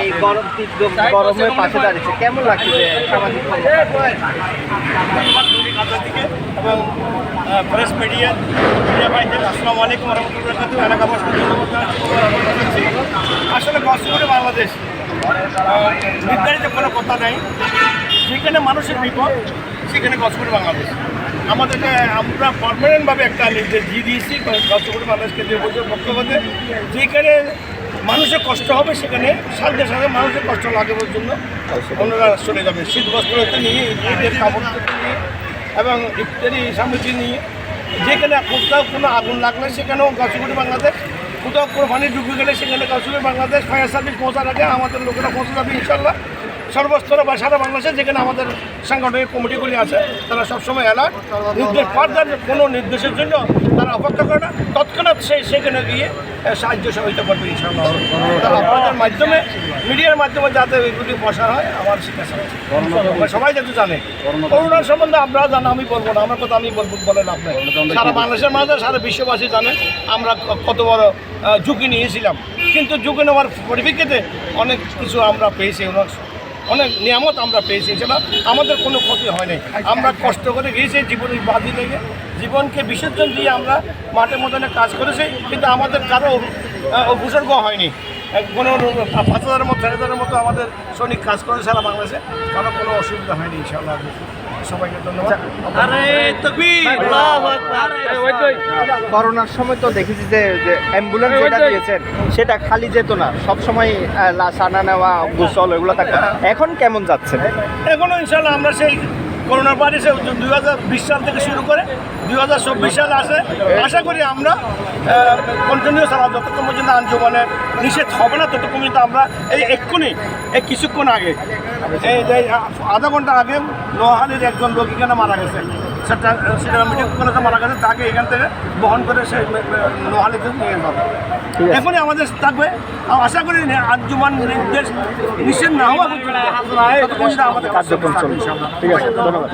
এই গরম তীব্র গরমের পাশে দাঁড়িয়েছে। কেমন লাগছে সামাজিক এবং প্রেস মিডিয়া মিডিয়া ভাইদের আসসালামু আলাইকুম রহমতুল্লাহ এলাকাবাসী আসলে কষ্টকরে বাংলাদেশ নির্ধারিত কোনো কথা নেই। যেখানে মানুষের বিপদ সেখানে কষ্টকরে বাংলাদেশ। আমাদেরকে আমরা পারমানেন্টভাবে একটা নির্দেশ দিয়ে দিয়েছি কষ্টকরে বাংলাদেশ কেন্দ্রীয় পরিষদ পক্ষপাতে যেখানে মানুষের কষ্ট হবে সেখানে সাথে সাথে মানুষের কষ্ট লাগানোর জন্য ওনারা চলে যাবে। শীত বস্ত্র নিয়ে নিয়ে এবং ইত্যাদি সামগ্রী নিয়ে, যেখানে কোথাও কোনো আগুন লাগলে সেখানেও গাছগুড়ি বাংলাদেশ, কোথাও কোনো পানি ডুবে গেলে সেখানে গাছগুড়ি বাংলাদেশ ফায়ার সার্ভিস পৌঁছার আগে আমাদের লোকেরা পৌঁছে যাবে ইনশাল্লাহ সর্বস্তরে বা সারা বাংলাদেশে যেখানে আমাদের সাংগঠনিক কমিটিগুলি আছে তারা সবসময় অ্যালার্ট নির্দেশ ফার্দার কোনো নির্দেশের জন্য তারা অপেক্ষা করে না। তৎক্ষণাৎ সেই সেখানে গিয়ে সাহায্য সহযোগিতা করবে তারা আপনাদের মাধ্যমে মিডিয়ার মাধ্যমে যাতে এগুলি বসা হয় আমার শিক্ষা সবাই যাতে জানে। করোনার সম্বন্ধে আমরা জানো আমি বলব না। আমার কথা আমি বলব বলে লাভ নেই। সারা বাংলাদেশের মাঝে সারা বিশ্ববাসী জানে। আমরা কত বড় ঝুঁকি নিয়েছিলাম। কিন্তু ঝুঁকি নেওয়ার পরিপ্রেক্ষিতে অনেক কিছু আমরা পেয়েছি অনেক অনেক নিয়ামত আমরা পেয়েছি এছাড়া আমাদের কোনো ক্ষতি হয়নি আমরা কষ্ট করে গিয়েছি জীবনের বাজি লেগে জীবনকে বিসর্জন দিয়ে আমরা মাঠে ময়দানে কাজ করেছি, কিন্তু আমাদের কারও উপসর্গ হয়নি। কোনো পাঁচ হাজারের মতো ছয় হাজারের মতো আমাদের সৈনিক কাজ করেছে সারা বাংলাদেশে, কারও কোনো অসুবিধা হয়নি, ইনশাআল্লাহ। সবাইকে ধন্যবাদ। করোনার সময় তো দেখেছি যে অ্যাম্বুলেন্স যেটা দিয়েছেন সেটা খালি যেত না। সবসময় লাশ আনা নেওয়া গোসল এগুলো থাকতো। এখন কেমন যাচ্ছে? এখনও ইনশাল্লাহ আমরা সেই করোনার পরে সে দুই হাজার বিশ সাল থেকে শুরু করে দুই হাজার চব্বিশ সাল আসে। আশা করি আমরা কন্টিনিউ সারা যতক্ষণ পর্যন্ত আঞ্জমানের নিষেধ হবে না, ততক্ষণ পর্যন্ত আমরা এই এক্ষুনি, এই কিছুক্ষণ আগে, এই আধা ঘণ্টা আগে নোহালির একজন রোগী কেন মারা গেছে? সেটা সেটা মেডিকেল কলেজে মারা গেছে তাকে এখান থেকে বহন করে সে নোহালিতে নিয়ে যাবে। এখনই আমাদের থাকবে। আর আশা করি আঞ্জুমান নির্দেশ নিষেধ না হওয়া আমাদের কার্যক্রম চলবে। ঠিক আছে ধন্যবাদ।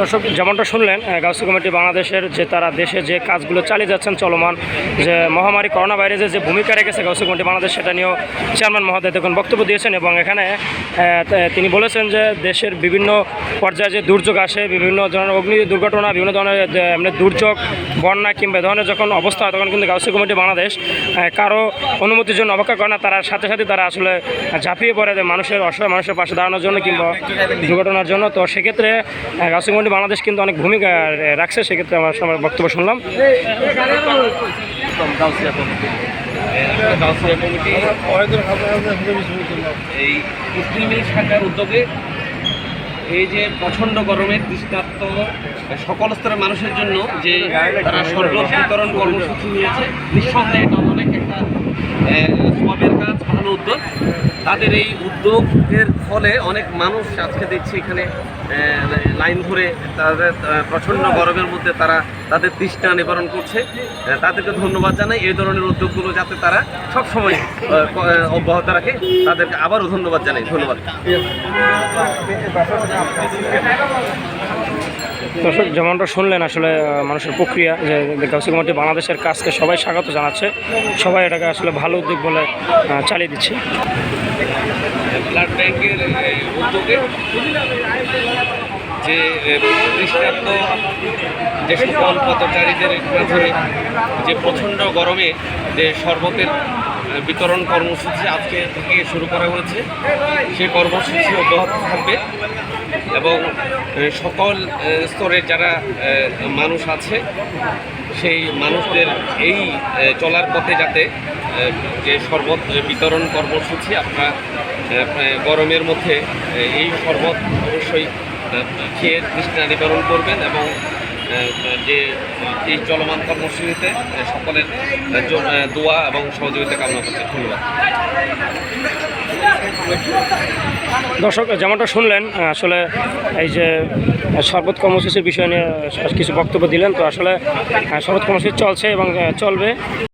দর্শক, যেমনটা শুনলেন গাউসি কমিটি বাংলাদেশের যে তারা দেশে যে কাজগুলো চালিয়ে যাচ্ছেন চলমান, যে মহামারী করোনা ভাইরাসের যে ভূমিকা রেখেছে গাউসি কমিটি বাংলাদেশ, সেটা নিয়েও চেয়ারম্যান মহোদয় দেখুন বক্তব্য দিয়েছেন এবং এখানে তিনি বলেছেন যে দেশের বিভিন্ন পর্যায়ে যে দুর্যোগ আসে, বিভিন্ন ধরনের অগ্নি দুর্ঘটনা, বিভিন্ন ধরনের এমনি দুর্যোগ, বন্যা কিংবা ধরনের যখন অবস্থা হয় তখন কিন্তু গাউসি কমিটি বাংলাদেশ কারও অনুমতির জন্য অপেক্ষা করে না, তারা সাথে সাথে তারা আসলে ঝাঁপিয়ে পড়ে মানুষের, অসহায় মানুষের পাশে দাঁড়ানোর জন্য কিংবা দুর্ঘটনার জন্য। তো সেক্ষেত্রে গাউসি কমিটি বাংলাদেশ কিন্তু অনেক ভূমিকা রাখছে, সেক্ষেত্রে আমার আমার বক্তব্য শুনলাম। এই মুসলিম লীগ শাখার উদ্যোগে এই যে প্রচণ্ড গরমের দৃষ্টান্ত সকল স্তরের মানুষের জন্য যে তারা শরবত বিতরণ কর্মসূচি নিয়েছে, নিঃসন্দেহে এটা অনেক একটা সবের কাজ, ভালো উদ্যোগ। তাদের এই উদ্যোগের ফলে অনেক মানুষ আজকে দেখছি এখানে লাইন ধরে তাদের প্রচণ্ড গরমের মধ্যে তারা তাদের তৃষ্ণা নিবারণ করছে। তাদেরকে ধন্যবাদ জানাই। এই ধরনের উদ্যোগগুলো যাতে তারা ক- আহ, অব্যাহত রাখে তাদেরকে আবারও ধন্যবাদ জানাই। ধন্যবাদ। দর্শক, যেমনটা শুনলেন আসলে মানুষের প্রক্রিয়া, যে গাউসি কমিটি বাংলাদেশের কাজকে সবাই স্বাগত জানাচ্ছে। সবাই এটাকে আসলে ভালো উদ্যোগ বলে চালিয়ে দিচ্ছে। ব্লাড ব্যাংকের উদ্যোগে যে দৃষ্টান্ত যে সকল পথচারীদের মাঝে যে প্রচণ্ড গরমে যে শরবতের বিতরণ কর্মসূচি আজকে থেকে শুরু করা হয়েছে সেই কর্মসূচি অব্যাহত থাকবে। এবং সকল স্তরের যারা মানুষ আছে, সেই মানুষদের এই চলার পথে যাতে যে শরবত বিতরণ কর্মসূচি আপনারা গরমের মধ্যে এই শরবত অবশ্যই খেয়ে তৃষ্ণা নিবারণ করবেন এবং যে এই চলমান কর্মসূচিতে সকলের দোয়া এবং সহযোগিতা কামনা করছি। ধন্যবাদ। দর্শক, যেমনটা শুনলেন আসলে এই যে শরবত কর্মসূচির বিষয় নিয়ে কিছু বক্তব্য দিলেন, তো আসলে শরবত কর্মসূচি চলছে এবং চলবে।